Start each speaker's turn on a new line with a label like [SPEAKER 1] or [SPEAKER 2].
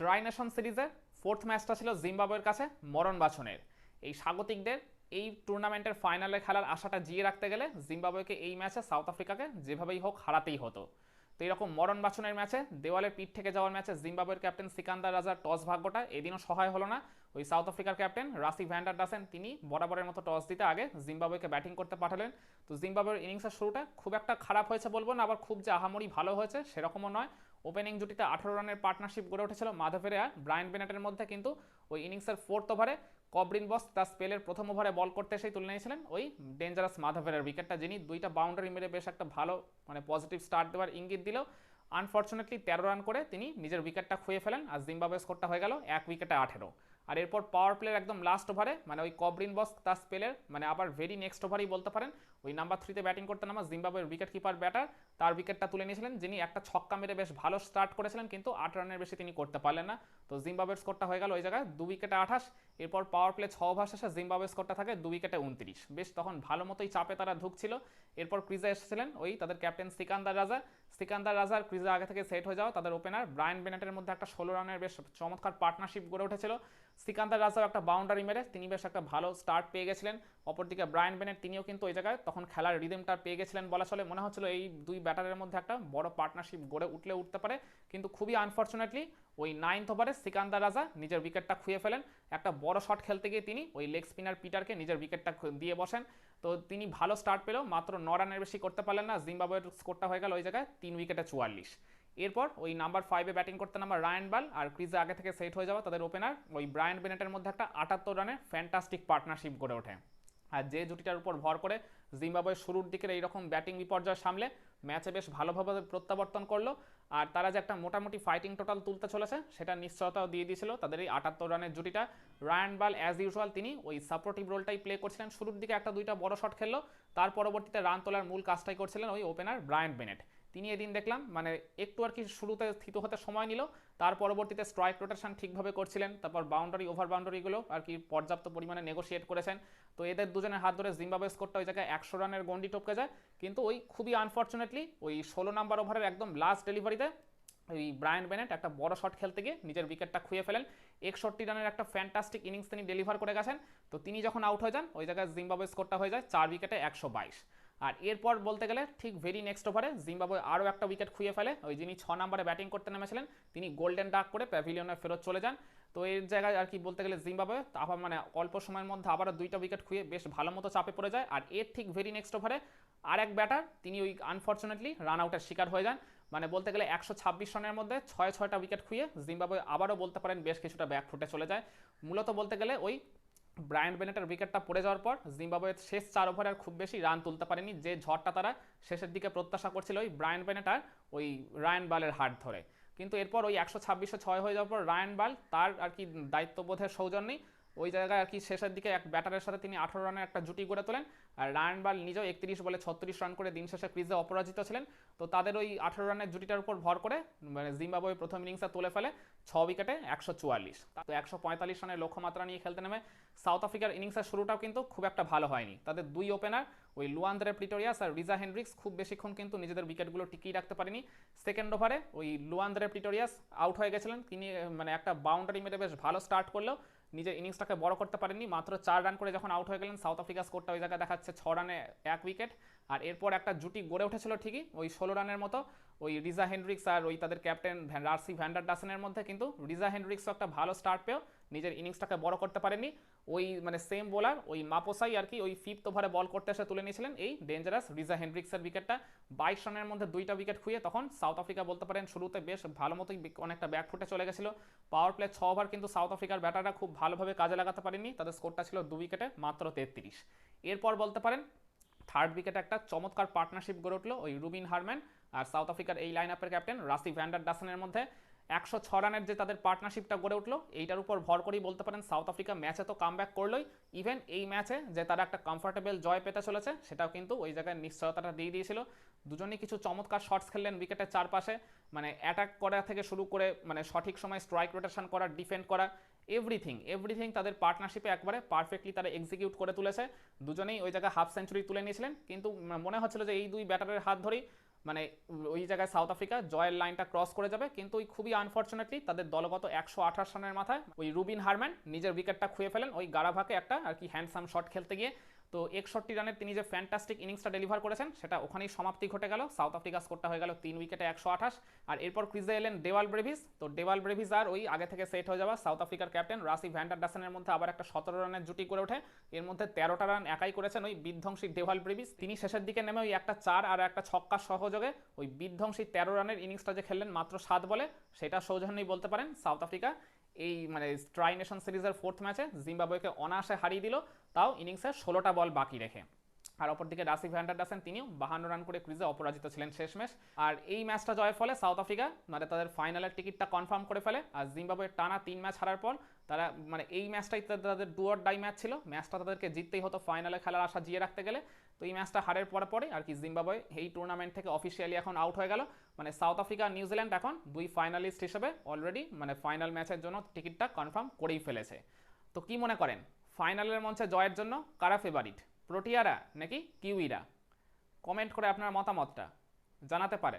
[SPEAKER 1] Tri-nation সিরিজে fourth ম্যাচটা ছিল জিম্বাবুয়ের কাছে মরণ বাছনের। এই স্বাগতিকদের এই টুর্নামেন্টের ফাইনালে খেলার আশাটা জিয়ে রাখতে গেলে জিম্বাবুয়েকে এই ম্যাচে সাউথ আফ্রিকাকে যেভাবেই হোক হারাতেই হতো। তো এরকম মরণ বাছনের ম্যাচে দেওয়ালের পিঠ থেকে যাওয়ার ম্যাচে জিম্বাবুয়ের ক্যাপ্টেন সিকান্দার রাজার টস ভাগ্যটা এদিনও সহায় হলো না। ওই সাউথ আফ্রিকার ক্যাপ্টেন রাসি ভ্যান্ডার ডাসেন, তিনি বরাবরের মতো টস দিতে আগে জিম্বাবুয়েকে ব্যাটিং করতে পাঠালেন। তো জিম্বাবুয়ের ইনিংসের শুরুটা খুব একটা খারাপ হয়েছে বলব না, আবার খুব যে আহামরি ভালো হয়েছে সেরকমও নয়। ওপেনিং জুটিতে আঠারো রানের পার্টনারশিপ গড়ে উঠেছিল মাধবের আর ব্রায়ান বেনাটের মধ্যে কিন্তু ওই ইনিংসের ফোর্থ ওভারে কবরিন বস তার স্পেলের প্রথম ওভারে বল করতে এসেই তুলে নিয়েছিলেন ওই ডেঞ্জারাস মাধবের উইকেটটা যিনি দুইটা বাউন্ডারি মেরে বেশ একটা ভালো মানে পজিটিভ স্টার্ট দেওয়ার ইঙ্গিত দিলেও আনফর্চুনেটলি তেরো রান করে তিনি নিজের উইকেটটা খুঁয়ে ফেলেন আর জিম্বাবুয়ে স্কোরটা হয়ে গেল এক উইকেটে আঠেরো। আর এরপর পাওয়ার প্লের একদম লাস্ট ওভারে মানে ওই কবরিন বস তার স্পেলের মানে আবার ভেরি নেক্সট ওভারই বলতে পারেন। ওই নাম্বার থ্রিতে ব্যাটিং করতে নামা জিম্বাবুয়ের উইকেট কিপার ব্যাটার তার উইকেটটা তুলে নিয়েছিলেন, যিনি একটা ছক্কা মেরে বেশ ভালো স্টার্ট করেছিলেন, কিন্তু আট রানের বেশি তিনি করতে পারলেন না। তো জিম্বাবুয়ের স্কোরটা হয়ে গেল ওই জায়গায় দু উইকেটে আঠাশ, এরপর পাওয়ার প্লে ছ ওভার শেষে জিম্বাবুয়ের স্কোরটা থাকে দু উইকেটে উনত্রিশ। বেশ তখন ভালো মতোই চাপে তারা ঢুকছিল এরপর ক্রিজে এসেছিলেন ওই তাদের ক্যাপ্টেন সিকান্দার রাজা। সিকান্দার রাজার ক্রিজে আগে থেকে সেট হয়ে যাওয়া তাদের ওপেনার ব্রায়ান বেনেটের মধ্যে একটা ষোলো রানের বেশ চমৎকার পার্টনারশিপ গড়ে উঠেছিল। সিকান্দার রাজাও একটা বাউন্ডারি মেরে তিনি বেশ একটা ভালো স্টার্ট পেয়ে গেছিলেন। অপরদিকে ব্রায়ান বেনেট তিনিও কিন্তু ওই জায়গায় তখন খেলার রিদমটা পেয়ে গেছিলেন বলা চলে। মনে হচ্ছিল এই দুই ব্যাটারের মধ্যে একটা বড় পার্টনারশিপ গড়ে উঠলে উঠতে পারে। কিন্তু খুবই আনফর্চুনেটলি ওই নাইন্থ ওভারে সিকান্দার রাজা নিজের উইকেটটা খুঁয়ে ফেলেন। একটা বড় শট খেলতে গিয়ে তিনি ওই লেগ স্পিনার পিটারকে নিজের উইকেটটা দিয়ে বসেন। তো তিনি ভালো স্টার্ট পেলেও মাত্র ন রানের বেশি করতে পারলেন না। জিম্বাবুয়ের স্কোরটা হয়ে গেল ওই জায়গায় তিন উইকেটে চুয়াল্লিশ। এরপর ওই নাম্বার ফাইভে ব্যাটিং করতে নামা রায়ান বাল আর ক্রিজে আগে থেকে সেট হয়ে যাওয়া তাদের ওপেনার ওই ব্রায়ান বেনেটের মধ্যে একটা আটাত্তর রানের ফ্যান্টাস্টিক পার্টনারশিপ গড়ে ওঠে। আর যে জুটিটার উপর ভর করে জিম্বাবুয়ের শুরুর দিকের এইরকম ব্যাটিং বিপর্যয় সামলে ম্যাচে বেশ ভালোভাবে প্রত্যাবর্তন করল। আর তারা যে একটা মোটামুটি ফাইটিং টোটাল তুলতে চলেছে, সেটা নিশ্চয়তাও দিয়ে দিয়েছিল তাদের এই আটাত্তর রানের জুটিটা। রায়ান বাল অ্যাজ ইউজুয়াল তিনি ওই সাপোর্টিভ রোলটাই প্লে করছিলেন। শুরুর দিকে একটা দুইটা বড় শট খেললো, তার পরবর্তীতে রান তোলার মূল কাজটাই করছিলেন ওই ওপেনার ব্রায়ান বেনেট। তিনি এদিন দেখলাম মানে একটু আর কি শুরুতে স্থিত হতে সময় নিল, তার পরবর্তীতে স্ট্রাইক রোটেশন ঠিকভাবে করছিলেন, তারপর বাউন্ডারি ওভার বাউন্ডারিগুলো আর কি পর্যাপ্ত পরিমাণে নেগোশিয়েট করেছেন। তো এদের দুজনের হাত ধরে জিম্বাবুয়ে স্কোরটা ওই জায়গায় একশো রানের গন্ডি টপকে যায়। কিন্তু ওই খুবই আনফর্চুনেটলি ওই ষোলো নাম্বার ওভারের একদম লাস্ট ডেলিভারিতে ওই ব্রায়ান বেনেট একটা বড় শট খেলতে গিয়ে নিজের উইকেটটা খুঁয়ে ফেলেন। একষট্টি রানের একটা ফ্যান্টাস্টিক ইনিংস তিনি ডেলিভার করে গেছেন। তো তিনি যখন আউট হয়ে যান, ওই জায়গায় জিম্বাবুয়ে স্কোরটা হয়ে যায় চার উইকেটে একশো বাইশ। আর এরপর বলতে গেলে ঠিক ভেরি নেক্সট ওভারে জিম্বাবুয়ে আরও একটা উইকেট খুঁয়ে ফেলে। ওই যিনি ছ নম্বরে ব্যাটিং করতে নেমেছিলেন, তিনি গোল্ডেন ডাক করে প্যাভিলিয়নে ফেরত চলে যান। তো এর জায়গায় আর কি বলতে গেলে জিম্বাবুয়ে আবার মানে অল্প সময়ের মধ্যে আবারও দুইটা উইকেট খুঁয়ে বেশ ভালো মতো চাপে পড়ে যায়। আর এর ঠিক ভেরি নেক্সট ওভারে আর এক ব্যাটার তিনি ওই আনফর্চুনেটলি রান আউটের শিকার হয়ে যান। মানে বলতে গেলে একশো ছাব্বিশ রানের মধ্যে ছয় ছয়টা উইকেট খুঁয়ে জিম্বাবুয়ে আবারও বলতে পারেন বেশ কিছুটা ব্যাক ফুটে চলে যায়। মূলত বলতে গেলে ওই ব্রায়ান বেনেটের উইকেটটা পড়ে যাওয়ার পর জিম্বাবুয়ের শেষ চার ওভারে আর খুব বেশি রান তুলতে পারেনি। যে ঝড়টা তারা শেষের দিকে প্রত্যাশা করছিল ওই ব্রায়ান বেনেটার ওই রায়ান বালের হাট ধরে। কিন্তু এরপর ওই একশো ছাব্বিশে ছয় হয়ে যাওয়ার পর রায়ান বাল তার আর কি দায়িত্ববোধের সৌজন্যেই ওই জায়গায় আর কি শেষের দিকে এক ব্যাটারের সাথে তিনি আঠারো রানের একটা জুটি গড়ে তোলেন। আর রায়ান বাল নিজেও একত্রিশ বলে ছত্রিশ রান করে দিন শেষে ক্রিজে অপরাজিত ছিলেন। তো তাদের ওই আঠারো রানের জুটিটার উপর ভর করে মানে জিম্বাবুয়ে প্রথম ইনিংসে তুলে ফেলে ছ উইকেটে একশো চুয়াল্লিশ। তো একশো পঁয়তাল্লিশ রানের লক্ষ্যমাত্রা নিয়ে খেলতে নেমে সাউথ আফ্রিকার ইনিংসের শুরুটাও কিন্তু খুব একটা ভালো হয়নি। তাদের দুই ওপেনার ওই লুয়ান্দ্রে প্রিটোরিয়াস আর রিজা হেনরিক্স খুব বেশিক্ষণ কিন্তু নিজেদের উইকেটগুলো টিকিয়ে রাখতে পারেনি। সেকেন্ড ওভারে ওই লুয়ান্দ্রে প্রিটোরিয়াস আউট হয়ে গেছিলেন। তিনি মানে একটা বাউন্ডারি মেরে বেশ ভালো স্টার্ট করলেও নিজের ইনিংসটাকে বড় করতে পারেননি। মাত্র চার রান করে যখন আউট হয়ে গেলেন সাউথ আফ্রিকা স্কোরটা ওই জায়গায় দেখাচ্ছে ছ রানে এক উইকেট আর এরপর একটা জুটি গড়ে উঠেছিল ঠিকই, ওই ষোলো রানের মতো। ওই রিজা হেনরিক্স আর ওই তাদের ক্যাপ্টেন রার্সি ভ্যান্ডার ডাসনের মধ্যে কিন্তু রিজা হেনরিক্সও একটা ভালো স্টার্ট পেয়েও নিজের ইনিংসটাকে বড় করতে পারেনি ওই মানে সেম বোলার ওই মাপোসাই আর কি, ওই ফিফথ ওভারে বল করতে এসে তুলে নিয়েছিলেন এই ডেঞ্জারাস রিজা হেনরিক্সের উইকেটটা বাইশ রানের মধ্যে দুইটা উইকেট খুঁয়ে তখন সাউথ আফ্রিকা বলতে পারেন শুরুতে বেশ ভালো মতোই অনেকটা ব্যাক ফুটে চলে গেছিল। পাওয়ার প্লে ছ ওভার কিন্তু সাউথ আফ্রিকার ব্যাটাররা খুব ভালোভাবে কাজে লাগাতে পারেনি তাদের স্কোরটা ছিল দু উইকেটে মাত্র তেত্রিশ। এরপর বলতে পারেন থার্ড উইকেটে একটা চমৎকার পার্টনারশিপ গড়ে উঠল ওই রুবিন হারম্যান আর সাউথ আফ্রিকার এই লাইন আপের ক্যাপ্টেন রাসি ভ্যান্ডার ডাসনের মধ্যে। একশো ছ রানের যে তাদের পার্টনারশিপটা গড়ে উঠল, এইটার উপর ভর করেই বলতে পারেন সাউথ আফ্রিকা ম্যাচে তো কাম ব্যাক করলোই। ইভেন এই ম্যাচে যে তারা একটা কমফোর্টেবল জয় পেতে চলেছে, সেটাও কিন্তু ওই জায়গায় নিশ্চয়তাটা দিয়ে দিয়েছিল। দুজনেই কিছু চমৎকার শটস খেললেন উইকেটের চারপাশে। মানে অ্যাটাক করা থেকে শুরু করে মানে সঠিক সময় স্ট্রাইক রোটেশন করা ডিফেন্ড করা এভরিথিং এভরিথিং তাদের পার্টনারশিপে একবারে পারফেক্টলি তারা এক্সিকিউট করে তুলেছে। দুজনেই ওই জায়গায় হাফ সেঞ্চুরি তুলে নিয়েছিলেন। কিন্তু মনে হচ্ছিল যে এই দুই ব্যাটারের হাত ধরেই মানে ওই জায়গায় সাউথ আফ্রিকা জয়ের লাইনটা ক্রস করে যাবে। কিন্তু ওই খুবই আনফর্চুনেটলি তাদের দলগত একশো আঠাশ রানের মাথায় ওই রুবিন হারম্যান নিজের উইকেটটা খুঁয়ে ফেলেন। ওই গারাভাকে একটা আর কি হ্যান্ডসাম শট খেলতে গিয়ে তো একষট্টি রানের তিনি যে ফ্যান্টাস্টিক ইনিংসটা ডেলিভার করেছেন, সেটা ওখানেই সমাপ্তি ঘটে গেল। সাউথ আফ্রিকা স্কোরটা হয়ে গেল তিন উইকেটে একশো আঠাশ। আর এরপর ক্রিজে এলেন দেওয়াল ব্রেভিস তো দেওয়াল ব্রেভিস আর ওই আগে থেকে সেট হয়ে যাওয়া সাউথ আফ্রিকার ক্যাপ্টেন রাসি ভ্যান্ডার ডাসনের মধ্যে আবার একটা সতেরো রানের জুটি করে ওঠে। এর মধ্যে তেরোটা রান একাই করেছেন ওই বিধ্বংসী দেওয়াল ব্রেভিস তিনি শেষের দিকে নেমে ওই একটা চার আর একটা ছক্কা সহযোগে ওই বিধ্বংসী তেরো রানের ইনিংসটা যে খেললেন মাত্র সাত বলে, সেটা সৌজন্যই বলতে পারেন সাউথ আফ্রিকা এই মানে ট্রাই নেশন সিরিজের ফোর্থ ম্যাচে জিম্বাবুয়েকে অনায়াসে হারিয়ে দিল, তাও ইনিংসে ষোলোটা বল বাকি রেখে। আর অপরদিকে রাসি ভ্যান্ডারডাসেন তিনিও বাহান্ন রান করে ক্রিজে অপরাজিত ছিলেন শেষ ম্যাচ আর এই ম্যাচটা জয়ের ফলে সাউথ আফ্রিকা মানে তাদের ফাইনালের টিকিটটা কনফার্ম করে ফেলে। আর জিম্বাবুয়ের টানা তিন ম্যাচ হারার পর তারা মানে এই ম্যাচটাই তাদের- ডুয়ার ডাই ম্যাচ ছিল। ম্যাচটা তাদেরকে জিততেই হতো ফাইনালে খেলার আশা জিয়ে রাখতে গেলে। তো এই ম্যাচটা হারের পরে পরে আর কি জিম্বাবুয়ে এই টুর্নামেন্ট থেকে অফিসিয়ালি এখন আউট হয়ে গেল। মানে সাউথ আফ্রিকা আর নিউজিল্যান্ড এখন দুই ফাইনালিস্ট হিসেবে অলরেডি মানে ফাইনাল ম্যাচের জন্য টিকিটটা কনফার্ম করেই ফেলেছে। তো কি মনে করেন? ফাইনালের মঞ্চে জয়ের জন্য কারা ফেভারিট প্রোটিয়ারা নাকি কিউইরা? কমেন্ট করে আপনার মতামতটা জানাতে পারেন।